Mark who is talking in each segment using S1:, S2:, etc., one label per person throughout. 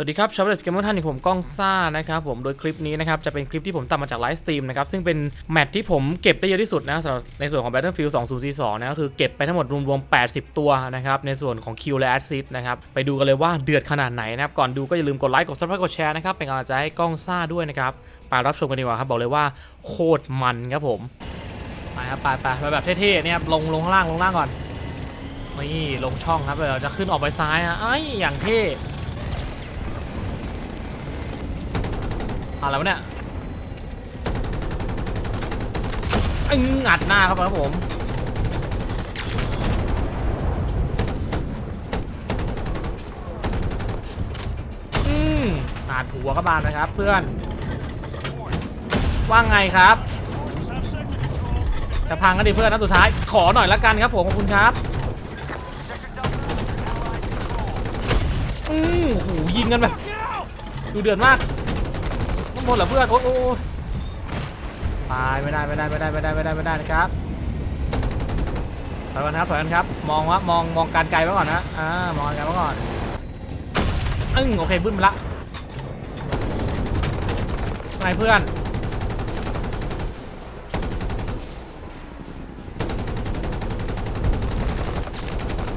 S1: สวัสดีครับชาวเวสเกมเมอร์ท่านผมก้องซ่านะครับผมโดยคลิปนี้นะครับจะเป็นคลิปที่ผมตัดมาจากไลฟ์สตรีมนะครับซึ่งเป็นแมตช์ที่ผมเก็บได้เยอะที่สุดนะสำหรับในส่วนของ Battlefield 2042นะก็คือเก็บไปทั้งหมดรวมๆ 80 ตัวนะครับในส่วนของคิวและแอดซิสนะครับไปดูกันเลยว่าเดือดขนาดไหนนะครับก่อนดูก็อย่าลืมกดไลค์กดซับสไครต์กดแชร์นะครับเป็นกำลังใจให้ก้องซ่าด้วยนะครับไปรับชมกันดีกว่าครับบอกเลยว่าโคตรมันครับผมไปครับไปไปไปแบบเท่ๆเนี่ยลงลงข้างล่างลงล่างก่อนนี่ลงช่องครับเดี๋ยวจะขึ้นออกไปซ้ายนะไอ้อย่างเท่ อะไรวะเนี่ยอึ้งอัดหน้าเข้าไปครับผมอืมอัดหัวเข้ามานะครับ เพื่อน ว่าไงครับจะพังกันดิเพื่อนนัดสุดท้ายขอหน่อยละกันครับผมขอบคุณครับอืมโหยิงกันแบบดูเดือดมาก ข้างบนเหรอเพื่อนโอ้โอ้ตายไม่ได้ไม่ได้ไม่ได้ไม่ได้ไม่ได้ไม่ได้นะครับถอยกันครับถอยกันครับ มองว่ามองมองการไกลไว้ก่อนนะอ่ามองการไกลไว้ก่อนอึ้งโอเคบึ้นไปละไงเพื่อน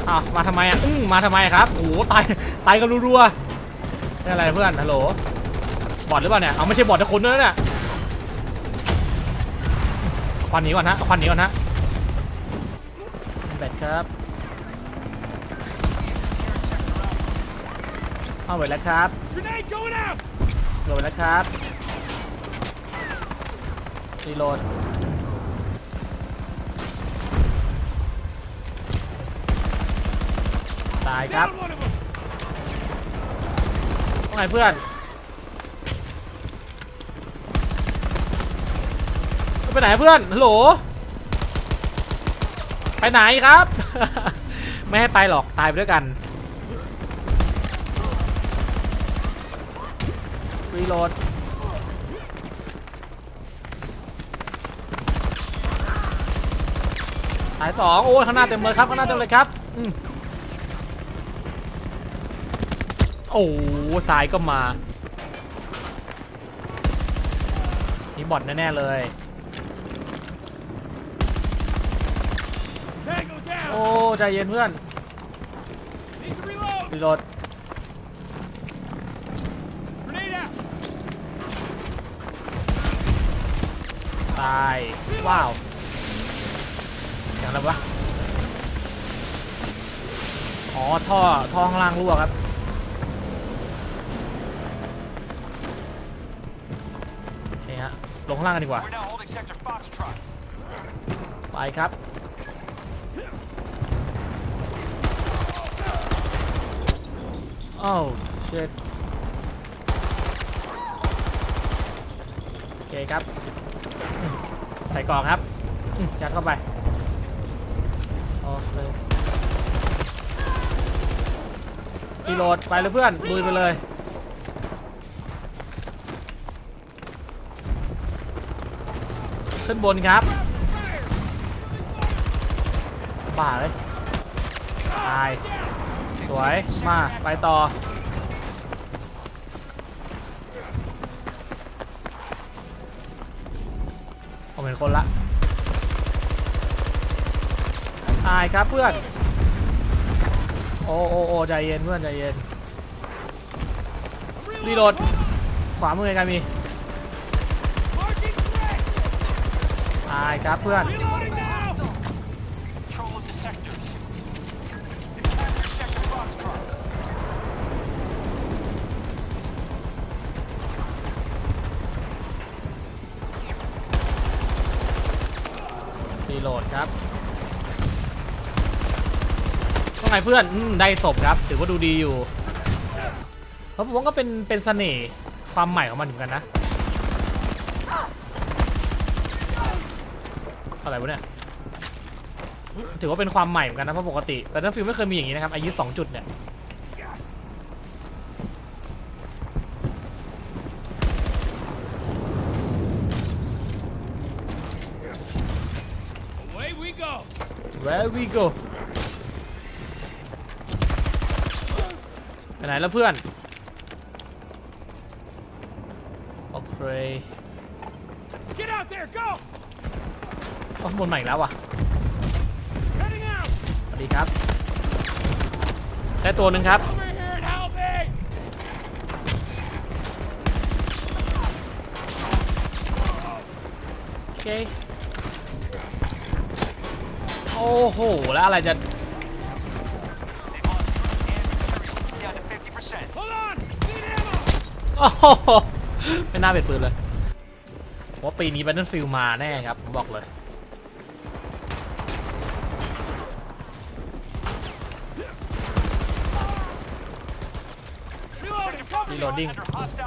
S1: อ้าวมาทำไมอะอึ้งมาทำไมครับโอ้โหตายตายกันรัวๆนี่อะไรเพื่อนฮัลโหล บอดหรือเปล่าเนี่ย เอาไม่ใช่บอดแต่คนด้วยนะเนี่ยควันหนีก่อนฮะควันหนีก่อนฮะแบตครับเอาไว้แล้วครับโหลดไว้แล้วครับรีโหลดตายครับว่าไงเพื่อน ไปไหนเพื่อนฮัลโหลไปไหนครับ ไม่ให้ไปหรอกตายไปด้วยกันรีโหลดสายสองโอ้ข้างหน้าเต็มเลยครับข้างหน้าเต็มเลยครับอโอ้สายก็มานี่บอทแน่ๆเลย
S2: Tango down!
S1: โอ้ ใจเย็นเพื่อนรีโหลดตาย ว้าว อย่างไรวะ อ๋อ ท่อ ท่อข้างล่างรั่วครับ โอเคฮะ ลงข้างล่างกันดีกว่า ไปครับ โอ้เชิดโอเคครับ ใส่กล่องครับยัดเข้าไปโอเครีโหลดไปเลยเพื่อนลุยไปเลยขึ้นบนครับบ้าเลยตาย สวย มาไปต่อ ผมเห็นคนละ ตายครับเพื่อน โอ้โอ้โอ้ใจเย็นเพื่อนใจเย็น รีโหลด ขวามือกันมี ตายครับเพื่อน
S2: Reloading now!
S3: control of the sectors. Capture sector Foxtrot.
S1: รีโหลดครับว่า ไงเพื่อนอได้ศพครับ ถือว่าดูดีอยู่เพราะผมว่าก็เป็นเป็นเสน่ห์ความใหม่ของมันเหมือนกันนะ อะไรวะเนี่ย ถือว่าเป็นความใหม่เหมือนกันนะเพราะปกติ แต่ถ้าฟิลไม่เคยมีอย่างนี้นะครับอายุสองจุดเนี่ย Where we go ไปไหนแล้วเพื่อนรย์
S2: Get out there, go!
S1: ข้างบนใหม่แล้วว่ะ
S2: Heading out!
S1: สวัสดีครับได้ตัวหนึ่งครับ
S2: Over here and help me!
S1: โอเค โอ้โห แล้วอะไรจะ ไม่น่าเป็นปืนเลยว่าปีนี้ Battlefield มาแน่ครับผมบอกเลย
S2: Reloading. ง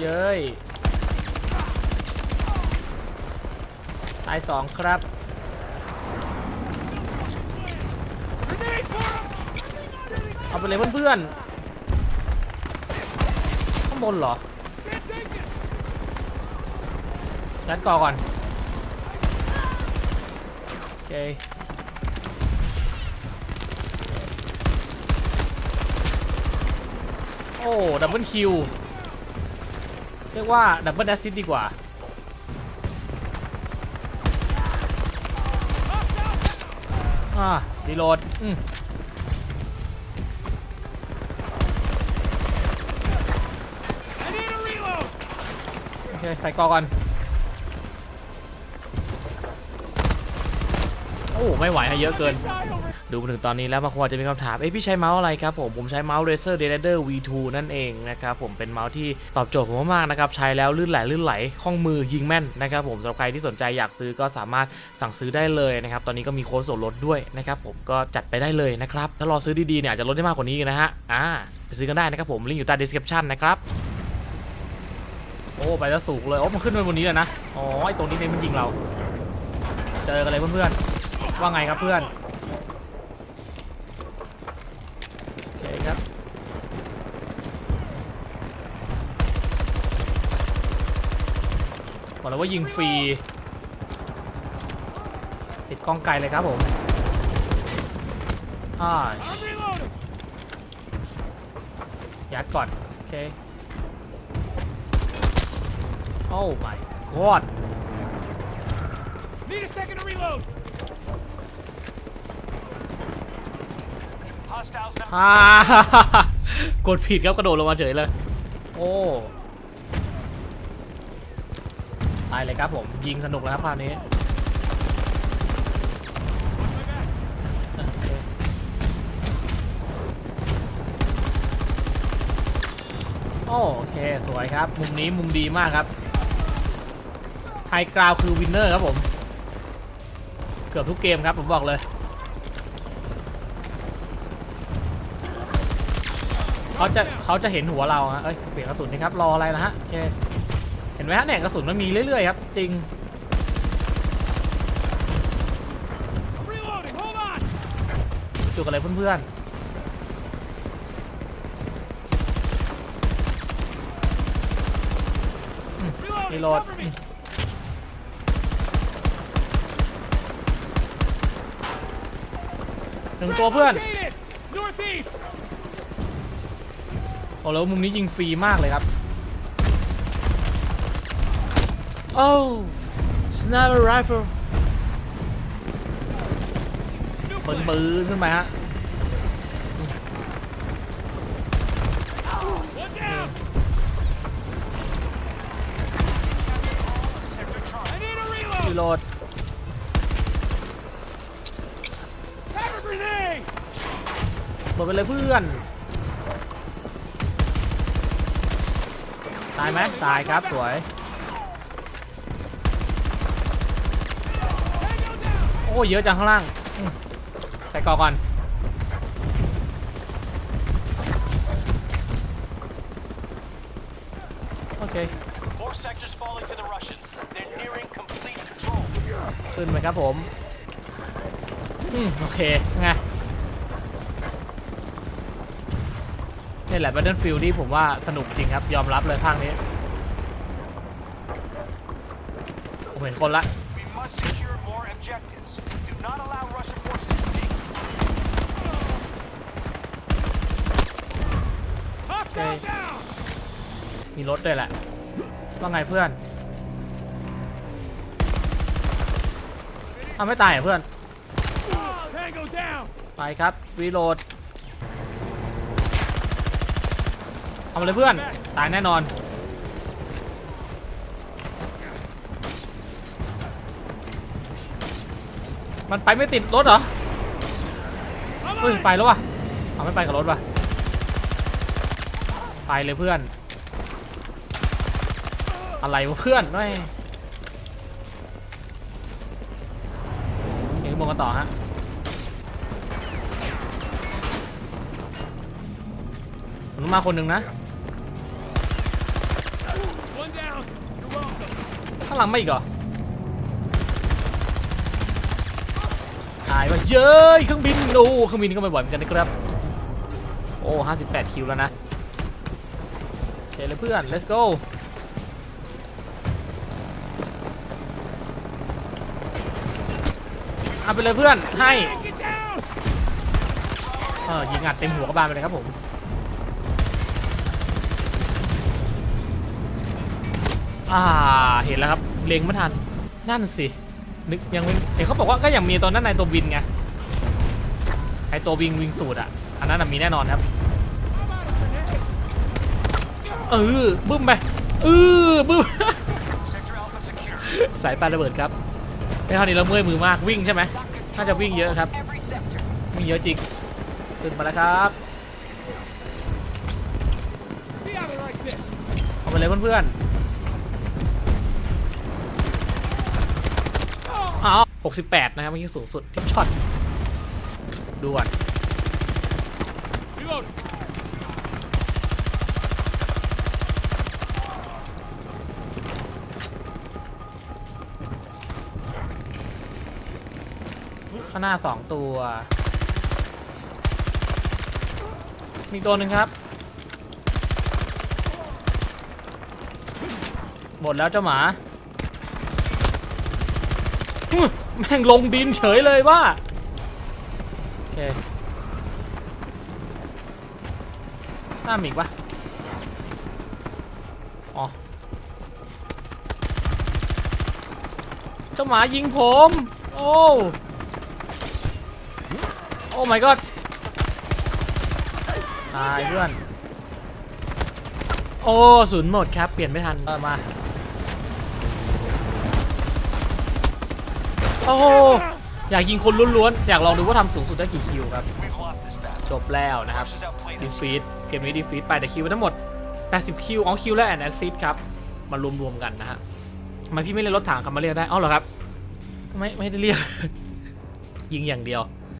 S1: เย้ยตายสองครับ เอาไปเลยเพื่อนๆข้างบนเหรอยัดก่อก่อนโอเคโอ้ดับเบิลคิวเรียกว่าดับเบิลแอสซิสดีกว่าอ่ารีโหลดอืม
S2: I need a reload!
S1: โอเค ใส่กอก่อน โอ้ไม่ไหวฮะเยอะเกิน ดูมาถึงตอนนี้แล้วบางคนอาจจะมีคำถาม เอ้พี่ใช้เมาส์อะไรครับผม ผมใช้เมาส์ Razer Derider V2 นั่นเองนะครับผมเป็นเมาส์ที่ตอบโจทย์ผมมากๆนะครับ ใช้แล้วลื่นไหลลื่นไหลคล่องมือยิงแม่นนะครับผมสำหรับใครที่สนใจอยากซื้อก็สามารถสั่งซื้อได้เลยนะครับ ตอนนี้ก็มีโค้ดส่วนลดด้วยนะครับผมก็จัดไปได้เลยนะครับ ถ้ารอซื้อดีๆเนี่ยอาจจะลดได้มากกว่านี้นะฮะ อ่าไปซื้อกันได้นะครับผม ลิงก์อยู่ใต้ description นะครับ โอ้ไปแล้วสูงเลยโอ้มันขึ้นไปบนนี้เลยนะอ๋อไอตรงนี้เนี่ยมันยิงเรา เจอกันเลยเพื่อนๆว่าไงครับเพื่อนโอเคครับบอกเลยว่ายิงฟรีติดกล้องไกลเลยครับผมอ่ายัดก่อนโอเค โอ้ my god
S2: Need a second to reload!
S3: Hostiles number
S1: อ่ากดผิดครับกระโดดลงมาเฉยเลย โอ้ตายเลยครับผมยิงสนุกแล้วครับคราวนี้โอเคโอเค สวยครับ มุมนี้มุมดีมากครับ ไฮกราวคือวินเนอร์ครับผม เกือบทุกเกมครับผมบอกเลยเขาจะเขาจะเห็นหัวเราฮะเอ้ยเปลี่ยนกระสุนนี่ครับรออะไรนะฮะโอเคเห็นไหมฮะเนี่ยกระสุนมันมีเรื่อยๆครับจริงจุกอะไรเพื่อนๆ reload หนึ่งตัวเพื่อน
S2: Located! Northeast!
S1: โอ้แล้วมุมนี้ยิงฟรีมากเลยครับ โอ้ sniper rifle ปืนปืนขึ้นมาฮะ
S2: One down!
S3: sector charge.
S2: I need a
S1: รี
S2: reload!
S1: โหลด หมดไปเลยเพื่อน ตายไหมตายครับสวย
S2: Tango down!
S1: โอ้เยอะจังข้างล่างอืมใส่กรอกก่อนโอเค
S3: More sectors falling to the Russians. They're nearing complete control.
S1: ขึ้นไปครับผม อืม โอเค ไง นี่แหละ Battlefield ที่ผมว่าสนุกจริงครับ ยอมรับเลยภาคนี้ ผมเห็นคนละ
S3: We must secure more objectives. Do not allow Russian forces to take.
S2: Hostile Okay. down!
S1: มีรถด้วยแหละ ว่าไงเพื่อนเอาไม่ตายเหรอเพื่อน
S2: Tango down!
S1: ไปครับ รีโหลด มาเลยเพื่อน ตายแน่นอน มันไปไม่ติดรถเหรอ เฮ้ย ไปแล้ววะเอาไม่ไปกับรถวะไปเลยเพื่อน อะไรวะเพื่อนไม่เดี๋ยวขึ้นบนกันต่อฮะมต้องมาคนหนึ่งนะ
S2: One down. You're welcome.
S1: ข้าง หลังไม่อีกเหรอหายว่าเย้ยเครื่องบินดูเครื่องบินก็ไม่บ่อยเหมือนกันนะครับ โอ้58คิวแล้วนะโอเคเลยเพื่อน let's go เอาไปเลยเพื่อนให้ เออยิงอัดเต็มหัวกระบาลไปเลยครับผม อ่าเห็นแล้วครับเล็งไม่ทันนั่นสินึกยังเห็นเขาบอกว่าก็ยังมีตอนนั้นในตัวบินไงไอตัววิงวิงสูตรอะอันนั้นนะมีแน่นอนครับเออบึ้มไปเออบึ้มสายปาระเบิดครับในครานี้เราเมื่อยมือมากวิ่งใช่ไหมน่าจะวิ่งเยอะครับ
S3: Every sector.
S1: วิ่งเยอะจริงขึ้นมาแล้วครับเอาไปเลยเพื่อนๆอ้าว 68 นะครับเมื่อกี้สูงสุดทิปช็อตดูก่อน
S2: Reload.
S1: ข้างหน้า 2 ตัว มีตัวหนึ่งครับ หมดแล้วเจ้าหมาอื้อ แม่งลงดินเฉยเลยว่าโอเคหน้ามีกปะอ๋อเจ้าหมายิงผม โอ้ โอ้ my god ตายเพื่อน โอ้ ศูนย์หมดครับ เปลี่ยนไม่ทันมา โอ้โหอยากยิงคนล้วนๆ อยากลองดูว่าทำสูงสุดได้กี่คิวครับ จบแล้วนะครับดีฟีดเกมนี้ดีฟีดไปแต่คิวทั้งหมด 80 คิวอ๋อคิวและแอนแอซิดครับ มารวมๆกันนะฮะทำไมพี่ไม่เล่นรถถังคำมาเรียกได้อ้าเหรอครับ ไม่ไม่ได้เรียก ยิงอย่างเดียว